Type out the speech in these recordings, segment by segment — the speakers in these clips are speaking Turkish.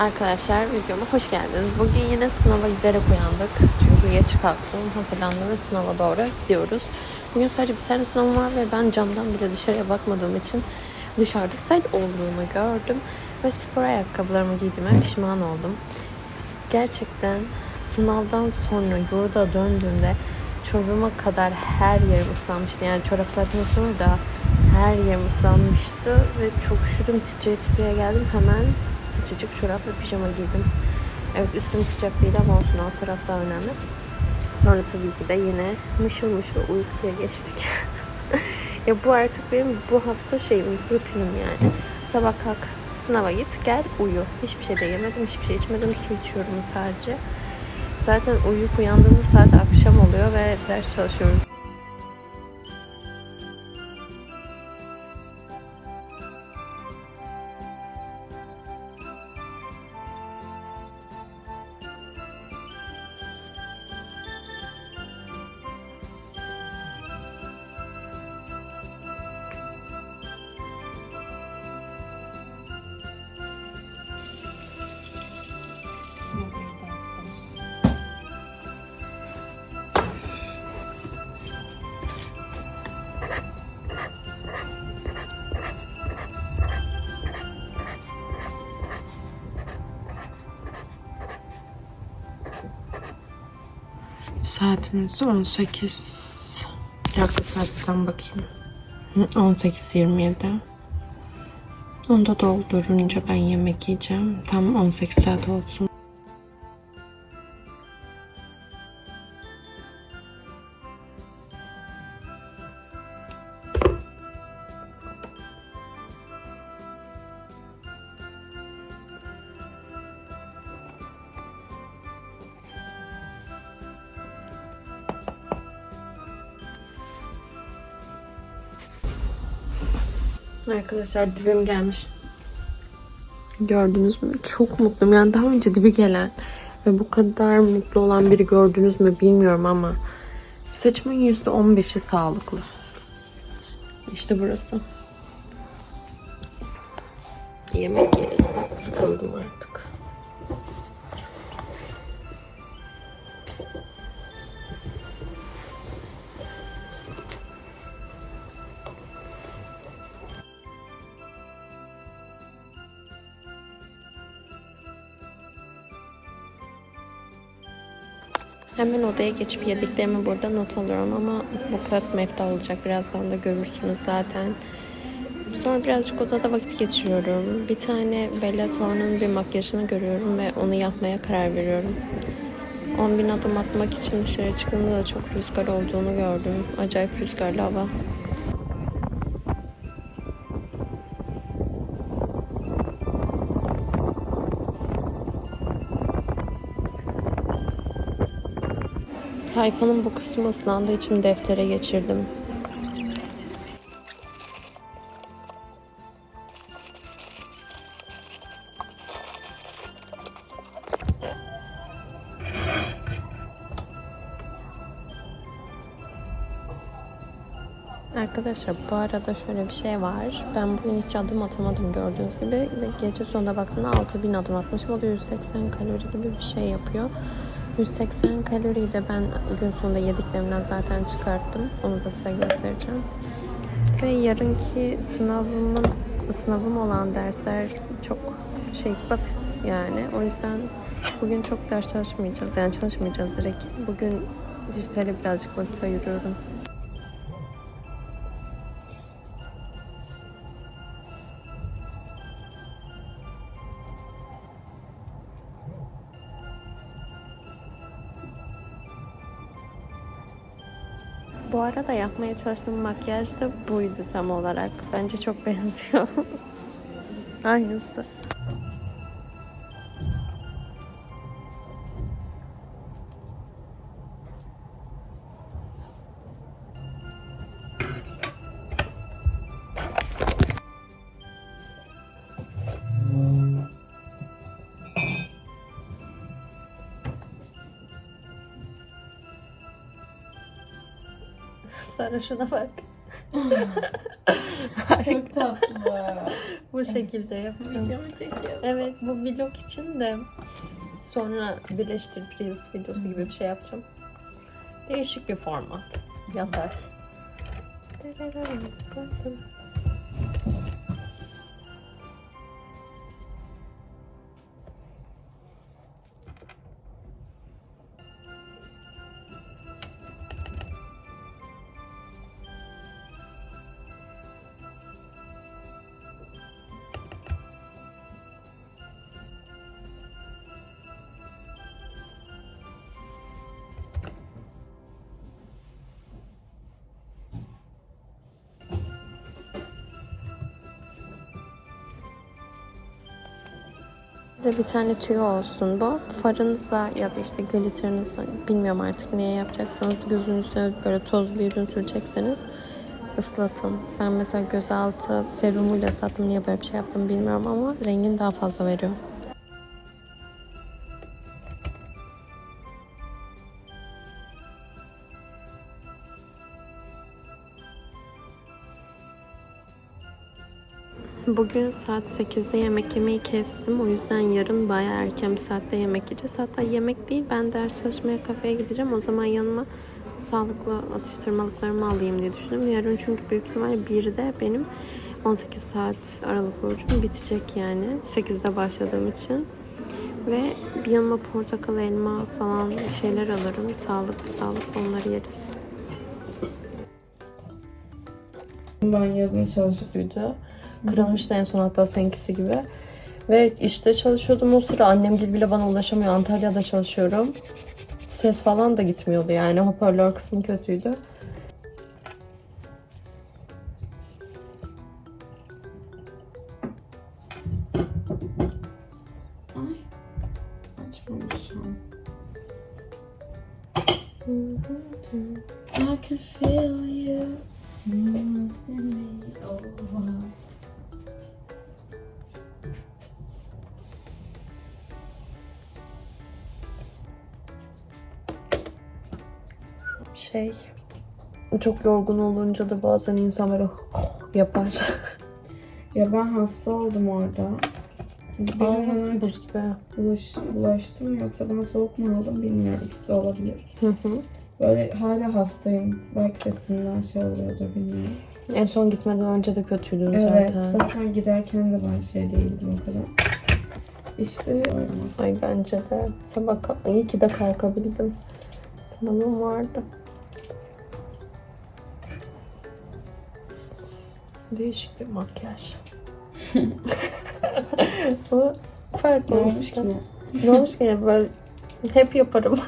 Arkadaşlar videoma hoş geldiniz. Bugün yine sınava giderek uyandık. Çünkü geç kalktım, hazırlandım ve sınava doğru gidiyoruz. Bugün sadece bir tane sınavım var ve ben camdan bile dışarıya bakmadığım için dışarıda sel olduğunu gördüm. Ve spor ayakkabılarımı giydiğime pişman oldum. Gerçekten sınavdan sonra yurda döndüğümde çorabıma kadar her yerim ıslanmıştı. Yani çorap zaten da her yerim ıslanmıştı ve çok üşüdüm titreye titreye geldim hemen sıcacık çorap ve pijama giydim. Evet üstüm sıcak değil ama olsun alt taraf daha önemli. Sonra tabii ki de yine mışıl mışıl uykuya geçtik. ya bu artık benim bu hafta şeyim, rutinim yani. Sabah kalk, sınava git, gel uyu. Hiçbir şey de yemedim, hiçbir şey içmedim, su içiyorum sadece. Zaten uyuyup uyandığımda saat akşam oluyor ve ders çalışıyoruz. Saatimiz 18. Bir dakika saatten bakayım. Hı, 18.27. Onu da doldurunca ben yemek yiyeceğim. Tam 18 saat olsun. Arkadaşlar dibim gelmiş. Gördünüz mü? Çok mutluyum. Yani daha önce dibi gelen ve bu kadar mutlu olan biri gördünüz mü bilmiyorum ama saçımın %15'i sağlıklı. İşte burası. Yemek yeriz. Sıkıldım artık. Hemen odaya geçip yediklerimi burada not alıyorum ama bu kağıt mefta olacak. Birazdan da görürsünüz zaten. Sonra birazcık odada vakit geçiriyorum. Bir tane Bella Thorne'un bir makyajını görüyorum ve onu yapmaya karar veriyorum. 10 bin adım atmak için dışarı çıktığımda da çok rüzgar olduğunu gördüm. Acayip rüzgarlı hava. Sayfanın bu kısmı ıslandığı için deftere geçirdim. Arkadaşlar bu arada şöyle bir şey var. Ben bugün hiç adım atamadım gördüğünüz gibi. Gece sonunda baktığımda 6000 adım atmışım. O da 180 kalori gibi bir şey yapıyor. 180 kaloriyi de ben gün sonunda yediklerimden zaten çıkarttım. Onu da size göstereceğim. Ve yarınki sınavımın sınavım olan dersler çok şey basit yani. O yüzden bugün çok ders çalışmayacağız. Yani çalışmayacağız direkt. Bugün dijitale birazcık vakit ayırıyorum. Bu arada yapmaya çalıştığım makyaj da buydu tam olarak. Bence çok benziyor. Aynısı. Sarışına bak. Çok tatlı. Bu şekilde çekiyorsun? Evet bu vlog için de sonra birleştirip Reels videosu gibi bir şey yapacağım. Değişik bir format. Yatak. Size bir tane tüyo olsun bu. Farınıza ya da işte glitterınıza bilmiyorum artık neye yapacaksanız gözünüzü böyle toz bir ürün sürecekseniz ıslatın. Ben mesela gözaltı serumuyla ıslattım. Niye böyle bir şey yaptım bilmiyorum ama rengini daha fazla veriyor. Bugün saat 8'de yemek yemeyi kestim. O yüzden yarın bayağı erken bir saatte yemek yiyeceğiz. Hatta yemek değil ben ders çalışmaya kafeye gideceğim. O zaman yanıma sağlıklı atıştırmalıklarımı alayım diye düşündüm. Yarın çünkü büyük ihtimalle 1'de benim 18 saat aralık orucum bitecek yani. 8'de başladığım için. Ve bir yanıma portakal, elma falan bir şeyler alırım. Sağlıklı sağlıklı onları yeriz. Ben yazın çalışıp Buydu. Kırılmıştı en son hatta seninkisi gibi. Ve işte çalışıyordum o sıra. Annem gibi bile bana ulaşamıyor. Antalya'da çalışıyorum. Ses falan da gitmiyordu yani. Hoparlör kısmı kötüydü. I can feel you. Moving me over. Şey... Çok yorgun olunca da bazen insan böyle yapar. Ya ben hasta oldum orada. Birine Buz gibi. bulaş, bulaştım yoksa ben soğuk mu oldum bilmiyorum. İkisi de olabilir. Hı hı. Böyle hala hastayım. Belki sesimden şey oluyordur bilmiyorum. En son gitmeden önce de kötüydün Evet zaten. zaten giderken de ben şey değildim o kadar. İşte öyle. Ay bence de. Sabah iyi ki de kalkabildim. Sınavım vardı. Değişik bir makyaj. Bu farklı Ne olmuş ki? Ne olmuş ki böyle hep yaparım.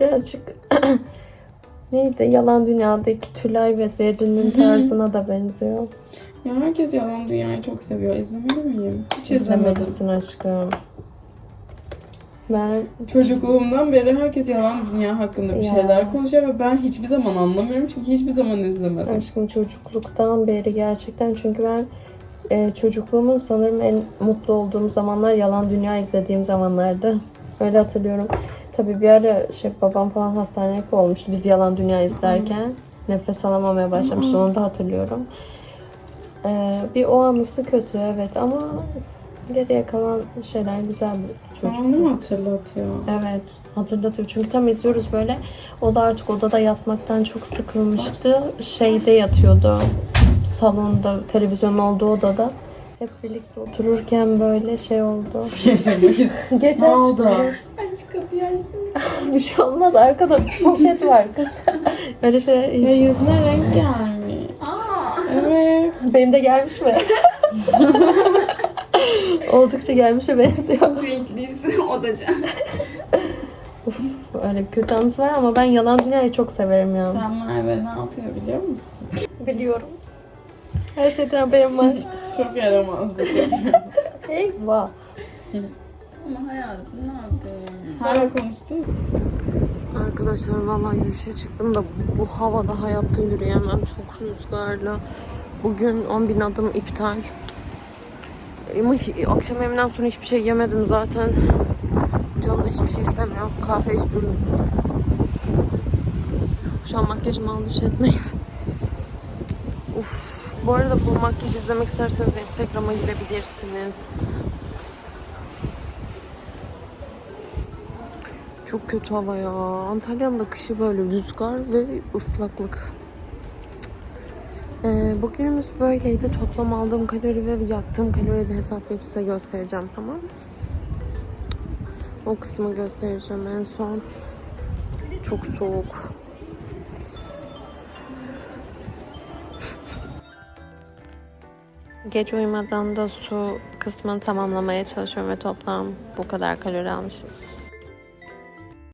Birazcık neydi yalan dünyadaki Tülay ve Zerrin'in tarzına da benziyor. Ya herkes yalan dünyayı çok seviyor. İzlemeli miyim? Hiç izlemedim. İzlemelisin aşkım. Ben Çocukluğumdan beri herkes yalan dünya hakkında bir Ya. şeyler konuşuyor ve ben hiçbir zaman anlamıyorum çünkü hiçbir zaman izlemedim. Aşkım çocukluktan beri gerçekten çünkü ben e, çocukluğumun sanırım en mutlu olduğum zamanlar Yalan Dünya izlediğim zamanlardı. Öyle hatırlıyorum. Tabii bir ara şey babam falan hastaneye olmuştu biz Yalan Dünya izlerken. Nefes alamamaya başlamıştı onu da hatırlıyorum. E, bir o anısı kötü evet ama geriye kalan şeyler güzel bir çocuk. onu mu hatırlatıyor? Evet hatırlatıyor. Çünkü tam izliyoruz böyle. O da artık odada yatmaktan çok sıkılmıştı. Şeyde yatıyordu. Salonda, televizyonun olduğu odada. Hep birlikte otururken böyle şey oldu. Geç Ne oldu? Aç kapıyı açtım. Bir şey olmaz. Arkada poşet var kız. Böyle şey Ya hiç... yüzüne renk gelmiş. Aa. Evet. Benim de gelmiş mi? Oldukça gelmişe benziyor. Renkliyiz odaca. Öyle kötü anısı var ama ben yalan dünyayı çok severim ya. Sen Merve ne yapıyor biliyor musun? Biliyorum. Her şeyden haberim var. Çok yaramazlık. Eyvah. Ama hayatım ne yapayım? Hala konuştun? Arkadaşlar vallahi yürüyüşe çıktım da bu havada hayatta yürüyemem. Çok rüzgarlı. Bugün 10 bin adım iptal. Ama akşam yemeğinden sonra hiçbir şey yemedim zaten. Canım da hiçbir şey istemiyor. Kahve içtim. Şu an makyajımı aldırış etmeyin. Uf. Bu arada bu makyaj izlemek isterseniz Instagram'a gidebilirsiniz. Çok kötü hava ya. Antalya'nın da kışı böyle rüzgar ve ıslaklık. Ee, bugünümüz böyleydi. Toplam aldığım kalori ve yaktığım kalori de hesaplayıp size göstereceğim tamam? O kısmı göstereceğim en son. Çok soğuk. Gece uyumadan da su kısmını tamamlamaya çalışıyorum ve toplam bu kadar kalori almışız.